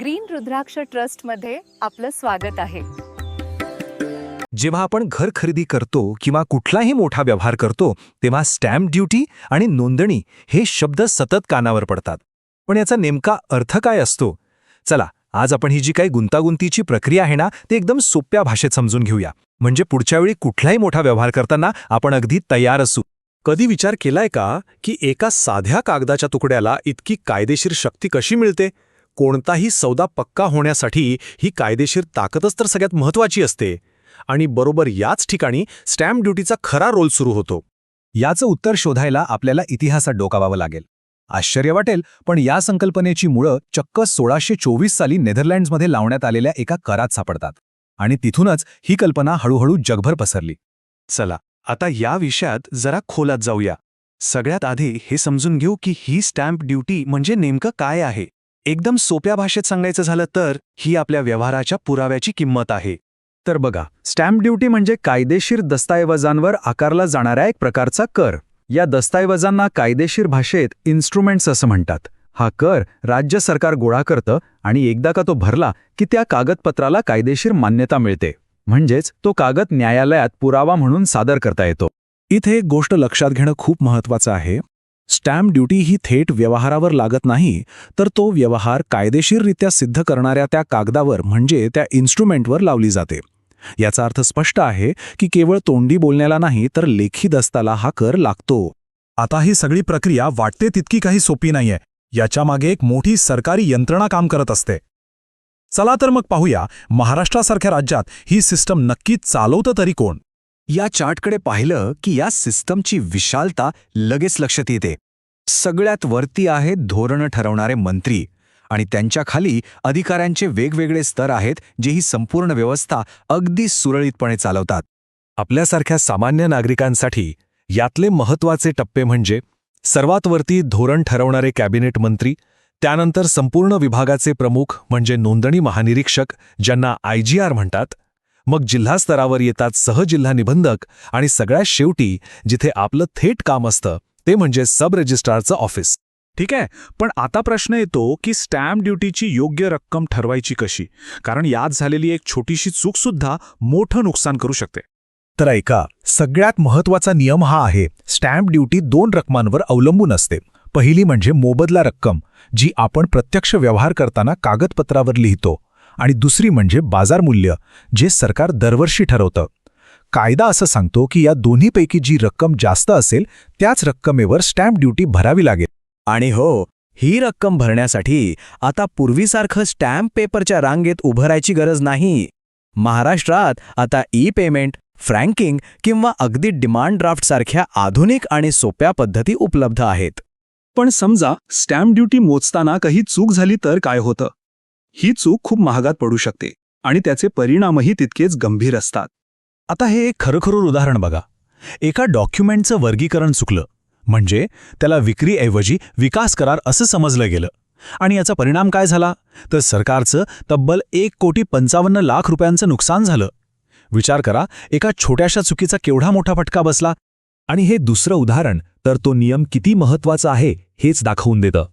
Green रुद्राक्ष ट्रस्टमध्ये आपलं स्वागत आहे. जेव्हा आपण घर खरेदी करतो किंवा कुठलाही मोठा व्यवहार करतो तेव्हा स्टॅम्प ड्युटी आणि नोंदणी हे शब्द सतत कानावर पडतात. पण याचा नेमका अर्थ काय असतो? चला आज आपण ही जी काही गुंतागुंतीची प्रक्रिया आहे ना ते एकदम सोप्या भाषेत समजून घेऊया. म्हणजे पुढच्या वेळी कुठलाही मोठा व्यवहार करताना आपण अगदी तयार असू. कधी विचार केलाय का की एका साध्या कागदाच्या तुकड्याला इतकी कायदेशीर शक्ती कशी मिळते? कोणताही सौदा पक्का होण्यासाठी ही कायदेशीर ताकदच तर सगळ्यात महत्वाची असते. आणि बरोबर याच ठिकाणी स्टॅम्प ड्युटीचा खरा रोल सुरू होतो. याचं उत्तर शोधायला आपल्याला इतिहासात डोकावावं लागेल. आश्चर्य वाटेल पण या संकल्पनेची मुळं चक्क सोळाशे चोवीस साली नेदरलँड्समध्ये लावण्यात आलेल्या एका करात सापडतात. आणि तिथूनच ही कल्पना हळूहळू जगभर पसरली. चला आता या विषयात जरा खोलात जाऊया. सगळ्यात आधी हे समजून घेऊ की ही स्टॅम्प ड्युटी म्हणजे नेमकं काय आहे. एकदम सोप्या भाषेत सांगायचं झालं तर ही आपल्या व्यवहाराच्या पुराव्याची किंमत आहे. तर बघा स्टॅम्प ड्युटी म्हणजे कायदेशीर दस्तऐवजांवर आकारला जाणारा एक प्रकारचा कर. या दस्तऐवजांना कायदेशीर भाषेत इन्स्ट्रुमेंट्स असं म्हणतात. हा कर राज्य सरकार गोळा करतं आणि एकदा का तो भरला की त्या कागदपत्राला कायदेशीर मान्यता मिळते. म्हणजेच तो कागद न्यायालयात पुरावा म्हणून सादर करता येतो. इथे एक गोष्ट लक्षात घेणं खूप महत्वाचं आहे. स्टॅम्प ड्युटी ही थेट व्यवहारावर लागत नाही तर तो व्यवहार कायदेशीररित्या सिद्ध करणाऱ्या त्या कागदावर म्हणजे त्या इन्स्ट्रुमेंटवर लावली जाते. याचा अर्थ स्पष्ट आहे की केवळ तोंडी बोलण्याला नाही तर लेखी दस्ताला हा कर लागतो. आता ही सगळी प्रक्रिया वाटते तितकी काही सोपी नाहीये. याच्यामागे एक मोठी सरकारी यंत्रणा काम करत असते. चला तर मग पाहूया महाराष्ट्रासारख्या राज्यात ही सिस्टम नक्की चालवतं तरी कोण? या चार्टकडे पाहिलं की या सिस्टमची विशालता लगेच लक्षात येते. सगळ्यात वरती आहेत धोरणं ठरवणारे मंत्री आणि त्यांच्या खाली अधिकाऱ्यांचे वेगवेगळे स्तर आहेत जे ही संपूर्ण व्यवस्था अगदी सुरळीतपणे चालवतात. आपल्यासारख्या सामान्य नागरिकांसाठी यातले महत्त्वाचे टप्पे म्हणजे सर्वात वरती धोरण ठरवणारे कॅबिनेट मंत्री त्यानंतर संपूर्ण विभागाचे प्रमुख म्हणजे नोंदणी महानिरीक्षक ज्यांना आयजीआर म्हणतात मग जिल्हा स्तरावर येतात सहजिल्हा निबंधक आणि सगळ्यात शेवटी जिथे आपलं थेट काम असतं ते म्हणजे सब रजिस्ट्रारचं ऑफिस. ठीक आहे? पण आता प्रश्न येतो की स्टॅम्प ड्युटीची योग्य रक्कम ठरवायची कशी? कारण यात झालेली एक छोटीशी चूकसुद्धा मोठं नुकसान करू शकते. तर ऐका सगळ्यात महत्त्वाचा नियम हा आहे स्टॅम्प ड्युटी दोन रकमांवर अवलंबून असते. पहिली म्हणजे मोबदला रक्कम जी आपण प्रत्यक्ष व्यवहार करताना कागदपत्रावर लिहितो. आणि दुसरी म्हणजे बाजार मूल्य जे सरकार दरवर्षी ठरवतं. कायदा असं सांगतो की या दोन्हीपैकी जी रक्कम जास्त असेल त्याच रक्कमेवर स्टॅम्प ड्युटी भरावी लागेल. आणि हो ही रक्कम भरण्यासाठी आता पूर्वीसारखं स्टॅम्प पेपरच्या रांगेत उभं राहायची गरज नाही. महाराष्ट्रात आता ई पेमेंट फ्रँकिंग किंवा अगदी डिमांड ड्राफ्टसारख्या आधुनिक आणि सोप्या पद्धती उपलब्ध आहेत. पण समजा स्टॅम्प ड्युटी मोजताना काही चूक झाली तर काय होतं? ही चूक खूप महागात पडू शकते आणि त्याचे परिणामही तितकेच गंभीर असतात. आता हे एक खरोखर उदाहरण बघा. एका डॉक्युमेंटचं वर्गीकरण चुकलं म्हणजे त्याला विक्रीऐवजी विकास करार असं समजलं गेलं. आणि याचा परिणाम काय झाला? तर सरकारचं तब्बल एक कोटी पंचावन्न लाख रुपयांचं नुकसान झालं. विचार करा एका छोट्याशा चुकीचा केवढा मोठा फटका बसला? आणि हे दुसरं उदाहरण तर तो नियम किती महत्त्वाचा आहे हेच दाखवून देतं.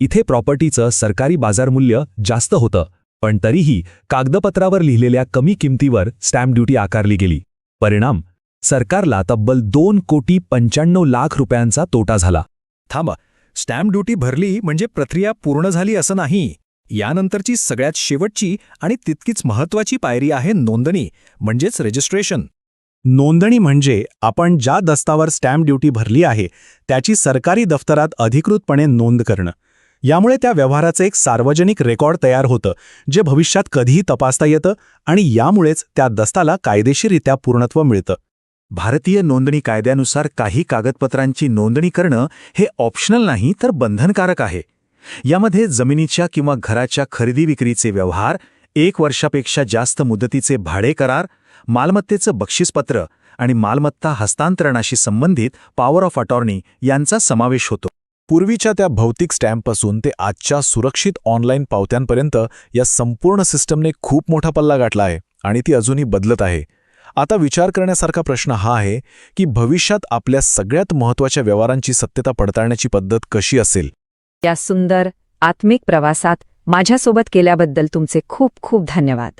इथे प्रॉपर्टीचं सरकारी बाजारमूल्य जास्त होतं पण तरीही कागदपत्रावर लिहिलेल्या कमी किमतीवर स्टॅम्प ड्युटी आकारली गेली. परिणाम? सरकारला तब्बल दोन कोटी पंच्याण्णव लाख रुपयांचा तोटा झाला. थांबा स्टॅम्प ड्युटी भरली म्हणजे प्रक्रिया पूर्ण झाली असं नाही. यानंतरची सगळ्यात शेवटची आणि तितकीच महत्वाची पायरी आहे नोंदणी म्हणजेच रजिस्ट्रेशन नोंदणी म्हणजे आपण ज्या दस्तावर स्टॅम्प ड्युटी भरली आहे त्याची सरकारी दफ्तरात अधिकृतपणे नोंद करणं. यामुळे त्या व्यवहाराचं एक सार्वजनिक रेकॉर्ड तयार होतं जे भविष्यात कधीही तपासता येतं आणि यामुळेच त्या दस्ताला कायदेशीररित्या पूर्णत्व मिळतं. भारतीय नोंदणी कायद्यानुसार काही कागदपत्रांची नोंदणी करणं हे ऑप्शनल नाही तर बंधनकारक आहे. यामध्ये जमिनीच्या किंवा घराच्या खरेदी विक्रीचे व्यवहार एक वर्षापेक्षा जास्त मुदतीचे भाडे करार मालमत्तेचं बक्षीसपत्र आणि मालमत्ता हस्तांतरणाशी संबंधित पॉवर ऑफ अटॉर्नी यांचा समावेश होतो. पूर्वीच्या त्या भौतिक स्टॅम्पपासून ते आजच्या सुरक्षित ऑनलाईन पावत्यांपर्यंत या संपूर्ण सिस्टमने खूप मोठा पल्ला गाठला आहे आणि ती अजूनही बदलत आहे. आता विचार करण्यासारखा प्रश्न हा आहे की भविष्यात आपल्या सगळ्यात महत्त्वाच्या व्यवहारांची सत्यता पडताळण्याची पद्धत कशी असेल? या सुंदर आत्मिक प्रवासात माझ्यासोबत केल्याबद्दल तुमचे खूप खूप धन्यवाद.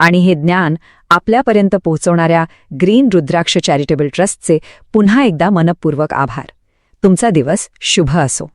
आणि हे ज्ञान आपल्यापर्यंत पोहोचवणाऱ्या ग्रीन रुद्राक्ष चॅरिटेबल ट्रस्टचे पुन्हा एकदा मनपूर्वक आभार. तुमचा दिवस शुभ असो.